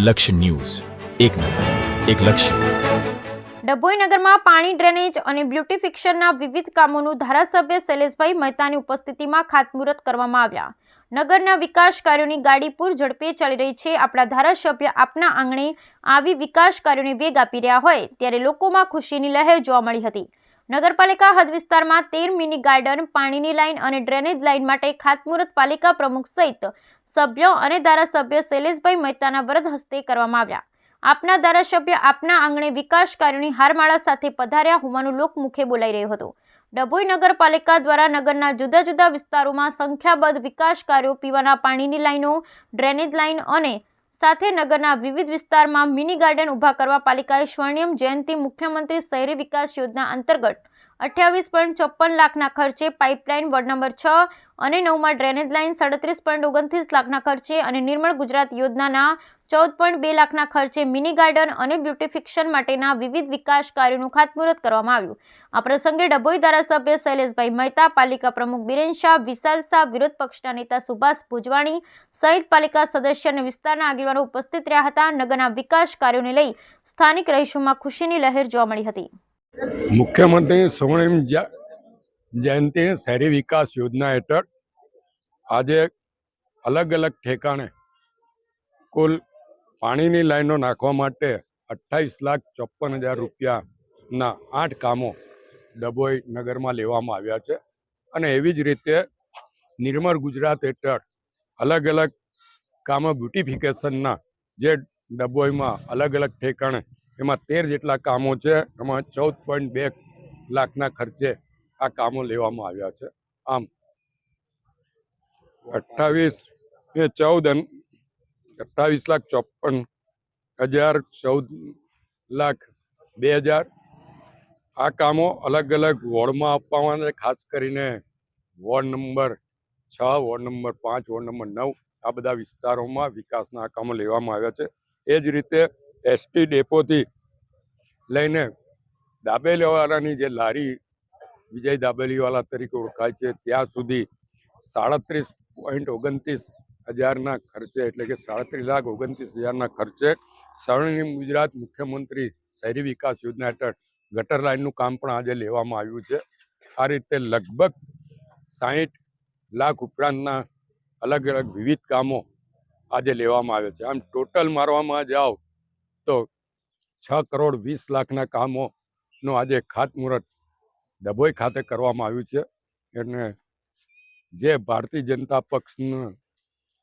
લક્ષ્ય ન્યૂઝ. એક નજર, એક લક્ષ્ય. ડભોઈ નગરમાં પાણી ડ્રેનેજ અને બ્યુટિફિકેશનના વિવિધ કામોનું ધારાસભ્ય શૈલેષભાઈ મહેતાની ઉપસ્થિતિમાં ખાતમુહૂર્ત કરવામાં આવ્યા. નગરના વિકાસ કાર્યોની ગાડી પૂર ઝડપે ચાલી રહી છે. આપણા ધારાસભ્ય આપના આંગણે આવી વિકાસ કાર્યોને વેગ આપી રહ્યા હોય ત્યારે લોકોમાં ખુશીની લહેર જોવા મળી હતી. નગરપાલિકા હદ વિસ્તારમાં તેર મિની ગાર્ડન, પાણીની લાઇન અને ડ્રેનેજ લાઇન માટે ખાતમુહૂર્ત પાલિકા પ્રમુખ સહિત સભ્યો અને ધારાસભ્ય શૈલેષભાઈ મહેતાના વરદ હસ્તે કરવામાં આવ્યા. આપના ધારાસભ્ય આપના આંગણે વિકાસ કાર્યોની હારમાળા સાથે પધાર્યા હોવાનું લોકમુખે બોલાઈ રહ્યું હતું. ડભોઈ નગરપાલિકા દ્વારા નગરના જુદા જુદા વિસ્તારોમાં સંખ્યાબંધ વિકાસ કાર્યો પીવાના પાણીની લાઈનો, ડ્રેનેજ લાઇન અને સાથે નગરના વિવિધ વિસ્તારમાં મિની ગાર્ડન ઊભા કરવા પાલિકાએ સ્વર્ણિમ જયંતિ મુખ્યમંત્રી શહેરી વિકાસ યોજના અંતર્ગત અઠ્યાવીસ પોઈન્ટ ચોપન લાખના ખર્ચે પાઇપલાઇન વોર્ડ નંબર છ અને નવમાં ડ્રેનેજ લાઇન સાડત્રીસ પોઈન્ટ ઓગણત્રીસ લાખના ખર્ચે અને નિર્મળ ગુજરાત યોજનાના ચૌદ પોઈન્ટ બે લાખના ખર્ચે મિની ગાર્ડન અને બ્યુટિફિકેશન માટેના વિવિધ વિકાસ કાર્યોનું ખાતમુહૂર્ત કરવામાં આવ્યું. આ પ્રસંગે ડભોઈ ધારાસભ્ય શૈલેષભાઈ મહેતા, પાલિકા પ્રમુખ બિરેન શાહ, વિશાલ શાહ, વિરોધ પક્ષના નેતા સુભાષ ભુજવાણી સહિત પાલિકા સદસ્ય અને વિસ્તારના આગેવાનો ઉપસ્થિત રહ્યા હતા. નગરના વિકાસ કાર્યોને લઈ સ્થાનિક રહીશોમાં ખુશીની લહેર જોવા મળી હતી. મુખ્યમંત્રી સ્વર્ણિમ જયંતિ શહેરી વિકાસ યોજના હેઠળ આજે અલગ અલગ ઠેકાણે કુલ પાણીની લાઈનો નાખવા માટે અઠ્ઠાવીસ લાખ ચોપન હજાર રૂપિયાના આઠ કામો ડભોઈ નગરમાં લેવામાં આવ્યા છે. અને એવી જ રીતે નિર્મળ ગુજરાત હેઠળ અલગ અલગ કામો બ્યુટિફિકેશનના જે ડભોઈમાં અલગ અલગ ઠેકાણે એમાં તેર જેટલા કામો છે, એમાં ચૌદ પોઈન્ટ બે લાખના ખર્ચે આ કામો લેવામાં આવ્યા છે. આમ અઠ્ઠાવીસ એ ચૌદ અઠ્ઠાવીસ લાખ ચોપન હજાર ચૌદ લાખ બે હજાર. આ કામો અલગ અલગ વોર્ડમાં આપવામાં ખાસ કરીને વોર્ડ નંબર છ, વોર્ડ નંબર પાંચ, વોર્ડ નંબર નવ, આ બધા વિસ્તારોમાં વિકાસના કામો લેવામાં આવ્યા છે. એ જ રીતે એસટી ડેપોથી લઈને દાબેલીવાળાની જે લારી વિજય દાબેલીવાલા તરીકે ઓળખાય છે, ત્યાં સુધી સાડત્રીસ પોઈન્ટ ઓગણત્રીસ હજારના ખર્ચે, એટલે કે સાડત્રીસ લાખ ઓગણત્રીસ હજારના ખર્ચે સ્વર્ણિમ ગુજરાત મુખ્યમંત્રી શહેરી વિકાસ યોજના હેઠળ ગટર લાઇનનું કામ પણ આજે લેવામાં આવ્યું છે. આ રીતે લગભગ સાહીઠ લાખ ઉપરાંતના અલગ અલગ વિવિધ કામો આજે લેવામાં આવે છે. આમ ટોટલ મારવામાં જાઓ તો છ કરોડ વીસ લાખના કામોનું આજે ખાતમુહૂર્ત ડભોઈ ખાતે કરવામાં આવ્યું છે. અને જે ભારતીય જનતા પક્ષના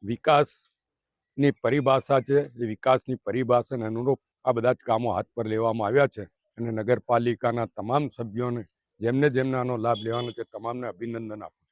વિકાસની પરિભાષા છે, એ વિકાસની પરિભાષાને અનુરૂપ આ બધા જ કામો હાથ પર લેવામાં આવ્યા છે. અને નગરપાલિકાના તમામ સભ્યોને જેમને જેમને આનો લાભ લેવાનો છે, તમામને અભિનંદન આપું